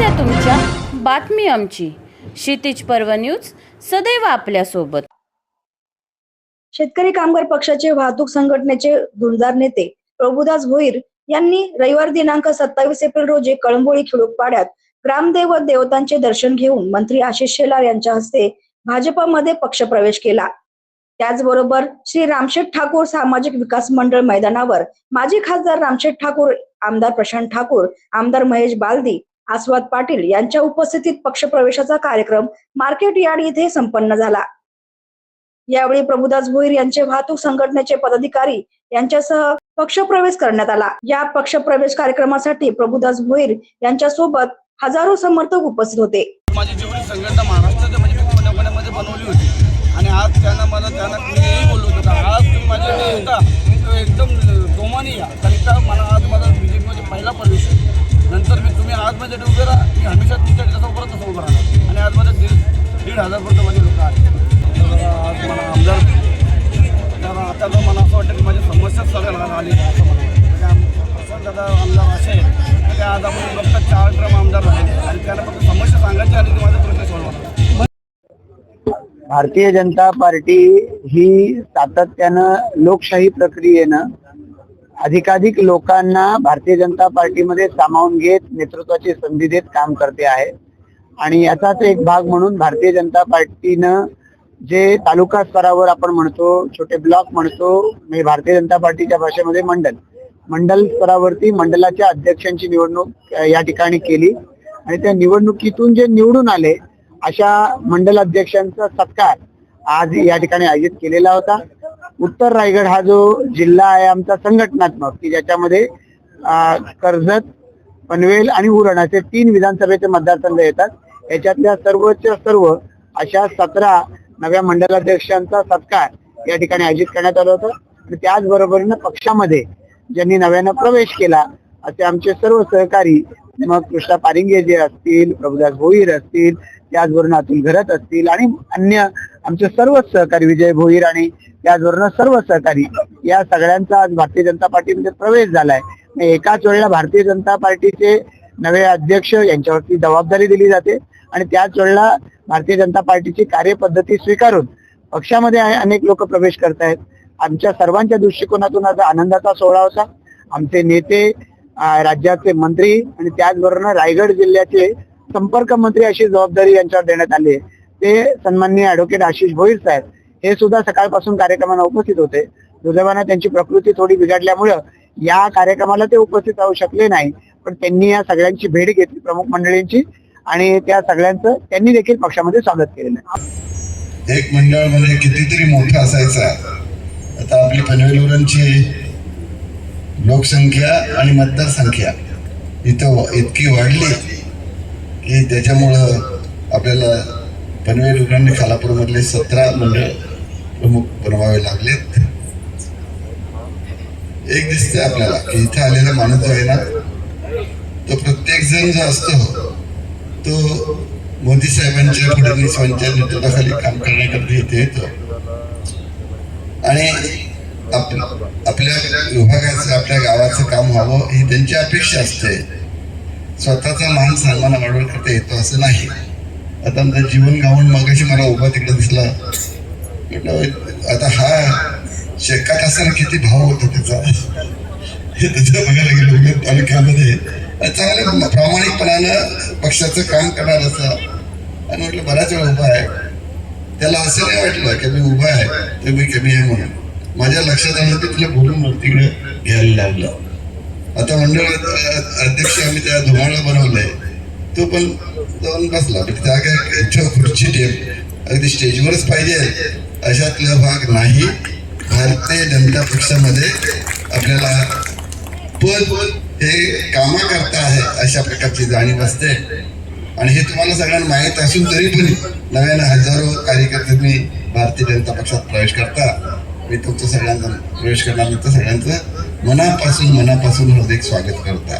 समस्या तुमच्या. बातमी आमची. क्षितिज पर्व न्यूज सदैव आपल्यासोबत. शेतकरी कामगार पक्षाचे वाहतूक संघटनेचे धुरंदार नेते प्रभुदास भोईर यांनी रविवार दिनांक सत्तावीस एप्रिल रोजी कळंबोळी खिळूकपाड्यात ग्रामदैवत देवतांचे दर्शन घेऊन मंत्री आशिष शेलार यांच्या हस्ते भाजपमध्ये पक्षप्रवेश केला. त्याचबरोबर श्री रामशेठ ठाकूर सामाजिक विकास मंडळ मैदानावर माजी खासदार रामशेठ ठाकूर आमदार प्रशांत ठाकूर आमदार महेश बालदी आस्वाद पाटील यांच्या उपस्थितीत पक्षप्रवेशाचा कार्यक्रम मार्केट यार्ड येथे संपन्न झाला. यावेळी प्रभुदास भोईर यांचे वाहतूक संघटनेचे पदाधिकारी यांच्यासह पक्षप्रवेश करण्यात आला. या पक्षप्रवेश कार्यक्रमासाठी प्रभुदास भोईर यांच्या सोबत हजारो समर्थक उपस्थित होते. माझी जेवढी संघटना महाराष्ट्राच्या म्हणजे बनवली होती आणि आज त्यांना मला त्यांना दीड दीड हजारपर्यंत लोक आहेत आज मला आमदार तर आता तर मला असं वाटतं की माझी समस्या सगळ्या आली असं मला म्हणजे दादा आमदार असे की आज आपण फक्त चार ट्रम आमदार राहिले आणि त्यांना फक्त समस्या सांगायची आली की माझा प्रश्न सोडवा. भारतीय जनता पार्टी ही सातत्यानं लोकशाही प्रक्रियेनं अधिकाधिक लोकांना भारतीय जनता पार्टीमध्ये सामावून घेत नेतृत्वाची संधी देत काम करते आहे. आणि याचाच एक भाग म्हणून भारतीय जनता पार्टीनं जे तालुका स्तरावर आपण म्हणतो छोटे ब्लॉक म्हणतो म्हणजे भारतीय जनता पार्टीच्या भाषेमध्ये मंडल. मंडल स्तरावरती मंडलाच्या अध्यक्षांची निवडणूक या ठिकाणी केली. आणि त्या निवडणुकीतून जे निवडून आले अशा मंडल अध्यक्षांचा सत्कार आज या ठिकाणी आयोजित केलेला होता. उत्तर रायगड हा जो जिल्हा आहे आमचा संघटनात्मक की ज्याच्यामध्ये कर्जत पनवेल आणि उरण असे तीन विधानसभेचे मतदारसंघ येतात. याच्यातल्या सर्वच्या सर्व अशा सतरा नव्या मंडलाध्यक्षांचा सत्कार या ठिकाणी आयोजित करण्यात आला होता. आणि त्याचबरोबरीनं पक्षामध्ये ज्यांनी नव्यानं प्रवेश केला असे आमचे सर्व सहकारी मग कृष्णा पारिंगे जे असतील प्रभुदास भोईर असतील त्याचबरोबर अतुल घरत असतील आणि अन्य आमचे सर्वच सहकारी विजय भोईर आणि त्याचबरोबर सर्व सहकारी या सगळ्यांचा आज भारतीय जनता पार्टीमध्ये प्रवेश झालाय. एकाच वेळेला भारतीय जनता पार्टीचे नवे अध्यक्ष यांच्यावरती जबाबदारी दिली जाते. आणि त्याच वेळेला भारतीय जनता पार्टीची कार्यपद्धती स्वीकारून पक्षामध्ये अनेक लोक प्रवेश करतायत. आमच्या सर्वांच्या दृष्टिकोनातून आज आनंदाचा सोहळा होता. आमचे नेते राज्याचे मंत्री आणि त्याचबरोबर रायगड जिल्ह्याचे संपर्क मंत्री अशी जबाबदारी यांच्यावर देण्यात आली आहे. ते सन्माननीय ऍडव्होकेट आशिष भोईर साहेब हे सुद्धा सकाळपासून कार्यक्रमाला उपस्थित होते. दुर्दैवानं त्यांची प्रकृती थोडी बिघडल्यामुळं या कार्यक्रमाला ते उपस्थित राहू शकले नाही. पण त्यांनी या सगळ्यांची भेट घेतली प्रमुख मंडळींची. आणि त्या सगळ्यांचं त्यांनी देखील पक्षामध्ये स्वागत केलेलं आहे. एक मंडळ म्हणजे कितीतरी मोठं असायचं आता आपली पनवेलवरांची लोकसंख्या आणि मतदारसंख्या इथं इतकी वाढली की त्याच्यामुळं आपल्याला पनवेलवरांनी खालापूरमधले सतरा मंडळ प्रमुख बनवावे लागलेत एक दिसते आपल्याला की इथं आलेला माणूस जो आहे ना तो प्रत्येक जण जो असतो तो मोदी साहेबांच्या फडणवीसांच्या नेतृत्वाखाली काम करण्याकरता इथे येतो. आणि आप आपल्या विभागाचं आपल्या गावाचं काम व्हावं ही त्यांची अपेक्षा असते. स्वतःचा मान सन्मान वाढवून करता येतो असं नाही. आता आमचं जीवन गावून मगाशी मला उभा तिकडे दिसला. आता हा शेकात असताना किती भाव होता त्याचा? हे त्याच्या बघायला गेलो तालुक्यामध्ये चांगल्या प्रामाणिकपणानं पक्षाचं काम करणार असं. आणि म्हटलं बराच वेळ उभा आहे. त्याला असं नाही वाटलं की मी उभा आहे तर मी कमी आहे म्हणून. माझ्या लक्षात आलं की तुला बोलून तिकडे घ्यायला लावलं आता मंडळ अध्यक्ष आम्ही त्या धुमाळा बनवलंय. तो पण जाऊन बसला. पण त्या काय खुर्ची टेप अगदी स्टेजवरच पाहिजे अशातला भाग नाही. भारतीय जनता पक्षामध्ये आपल्याला पद हे कामा करता आहे. अशा प्रकारची जाणीव असते. आणि हे तुम्हाला सगळ्यांना माहीत असून तरी पण नव्यानं हजारो कार्यकर्त्यांनी भारतीय जनता पक्षात प्रवेश करता. मी तुमचं सगळ्यांचा प्रवेश करणार सगळ्यांचं मनापासून मनापासून हृदय स्वागत करता.